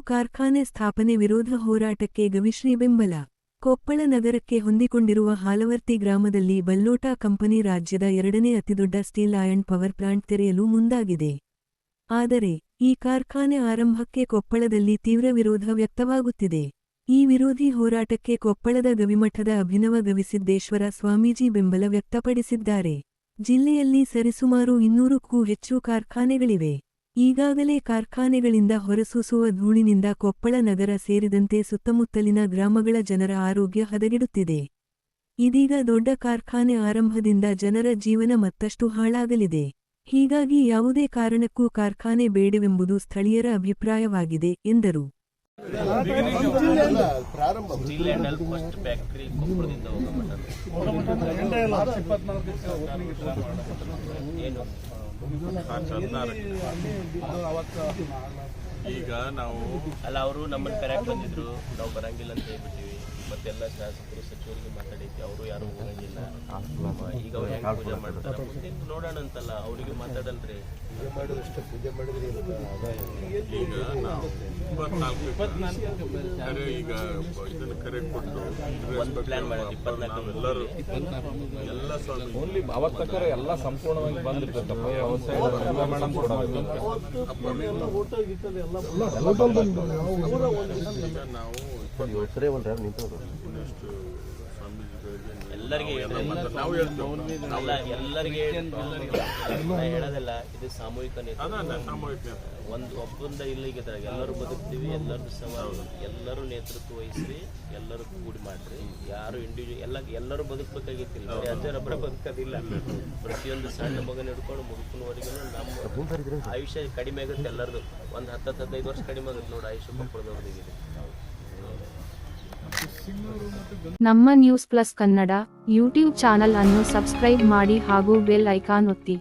ಕಾರ್ಖಾನೆ ಸ್ಥಾಪನೆ ವಿರೋಧ ಹೋರಾಟಕ್ಕೆ ಗವಿಶ್ರೀ ಬೆಂಬಲ. ಕೊಪ್ಪಳ ನಗರಕ್ಕೆ ಹೊಂದಿಕೊಂಡಿರುವ ಹಾಲವರ್ತಿ ಗ್ರಾಮದಲ್ಲಿ ಬಲ್ಲೋಟಾ ಕಂಪನಿ ರಾಜ್ಯದ ಎರಡನೇ ಅತಿದೊಡ್ಡ ಸ್ಟೀಲ್ ಆಯಂಡ್ ಪವರ್ ಪ್ಲಾಂಟ್ ತೆರೆಯಲು ಮುಂದಾಗಿದೆ. ಆದರೆ, ಈ ಕಾರ್ಖಾನೆ ಆರಂಭಕ್ಕೆ ಕೊಪ್ಪಳದಲ್ಲಿ ತೀವ್ರ ವಿರೋಧ ವ್ಯಕ್ತವಾಗುತ್ತಿದೆ. ಈ ವಿರೋಧಿ ಹೋರಾಟಕ್ಕೆ ಕೊಪ್ಪಳದ ಗವಿಮಠದ ಅಭಿನವ ಗವಿಸಿದ್ದೇಶ್ವರ ಸ್ವಾಮೀಜಿ ಬೆಂಬಲ ವ್ಯಕ್ತಪಡಿಸಿದ್ದಾರೆ. ಜಿಲ್ಲೆಯಲ್ಲಿ ಸರಿಸುಮಾರು ಇನ್ನೂರಕ್ಕೂ ಹೆಚ್ಚು ಕಾರ್ಖಾನೆಗಳಿವೆ. ಈಗಾಗಲೇ ಕಾರ್ಖಾನೆಗಳಿಂದ ಹೊರಸೂಸುವ ಧೂಳಿನಿಂದ ಕೊಪ್ಪಳ ನಗರ ಸೇರಿದಂತೆ ಸುತ್ತಮುತ್ತಲಿನ ಗ್ರಾಮಗಳ ಜನರ ಆರೋಗ್ಯ ಹದಗೆಡುತ್ತಿದೆ. ಇದೀಗ ದೊಡ್ಡ ಕಾರ್ಖಾನೆ ಆರಂಭದಿಂದ ಜನರ ಜೀವನ ಮತ್ತಷ್ಟು ಹಾಳಾಗಲಿದೆ. ಹೀಗಾಗಿ ಯಾವುದೇ ಕಾರಣಕ್ಕೂ ಕಾರ್ಖಾನೆ ಬೇಡವೆಂಬುದು ಸ್ಥಳೀಯರ ಅಭಿಪ್ರಾಯವಾಗಿದೆ, ಎಂದರು. ಈಗ ನಾವು ಅಲ್ಲ, ಅವರು ನಮ್ಮನ್ನು ಕರೆಕ್ಟ್ ಬಂದಿದ್ರು. ನಾವು ಬರಂಗಿಲ್ಲ ಅಂತ ಹೇಳ್ಬಿಟ್ಟಿವಿ. ಮತ್ತೆಲ್ಲ ಶಾಸಕರು ಸಚಿವರಿಗೆ ಮಾತಾಡಿದ್ವಿ. ಅವರು ಯಾರು ಹೋಗಂಗಿಲ್ಲ. ಈಗ ಅವ್ರು ಹೆಂಗ್ ಪೂಜೆ ಮಾಡ್ತಾರೆ? ನೋಡೋಣ ಅಂತಲ್ಲ ಅವರಿಗೆ ಮಾತಾಡಲ್ರಿ. ಈಗ ನಾವು ಇಪ್ಪತ್ನಾಲ್ಕು ಕರೆ ಈಗ ಇದನ್ನ ಕರೆ ಕೊಟ್ಟು ಒಂದು ಪ್ಲಾನ್ ಮಾಡೋದು ಇಪ್ಪತ್ನಾಲ್ಕು ನಾವೆಲ್ಲರೂ ಎಲ್ಲ ಸ್ವಾಮಿ ಓನ್ಲಿ ಅವತ್ತಕ್ಕರ ಎಲ್ಲ ಸಂಪೂರ್ಣವಾಗಿ ಈಗ ನಾವು ಸ್ವಾಮೀಜಿಗಳಿಗೆ ಎಲ್ಲರಿಗೆ ನಾವು ಹೇಳ್ತೇವೆ. ಅಲ್ಲ ಎಲ್ಲರಿಗೆ ಹೇಳೋದಿಲ್ಲ. ಇದು ಸಾಮೂಹಿಕ ನೇತೃತ್ವ. ಒಂದು ಒಬ್ಬಂದ ಇಲ್ಲಿಗೆ ಎಲ್ಲರೂ ಬದುಕ್ತೀವಿ ಎಲ್ಲರೂ ಸವಾಲು ಎಲ್ಲರೂ ನೇತೃತ್ವ ವಹಿಸಿ ಎಲ್ಲರೂ ಕೂಡಿ ಮಾಡ್ರಿ. ಯಾರು ಇಂಡಿವಿಜುವಲ್ ಎಲ್ಲ ಎಲ್ಲರೂ ಬದುಕಬೇಕಾಗಿತ್ತಿಲ್ಲ. ಬರೀ ಅಜ್ಜರೊಬ್ಬರ ಬದುಕೋದಿಲ್ಲ. ಪ್ರತಿಯೊಂದು ಸಣ್ಣ ಮಗನ ಹಿಡ್ಕೊಂಡು ಮುದುಕನವರೆಗೂ ನಮ್ಮ ಆಯುಷ್ಯ ಕಡಿಮೆ ಆಗುತ್ತೆ ಎಲ್ಲರದು. ಒಂದು ಹತ್ತು ಹದಿನೈದು ವರ್ಷ ಕಡಿಮೆ ಆಗುತ್ತೆ ನೋಡಿ ಆಯುಷ್ಯ ಮಕ್ಕಳದವ್ರಿಗೆ ನಮ್ಮ news plus Kannada YouTube channel ಅನ್ನು ಸಬ್ಸ್ಕ್ರೈಬ್ ಮಾಡಿ ಹಾಗೂ ಬೆಲ್ ಐಕಾನ್ ಒತ್ತಿ.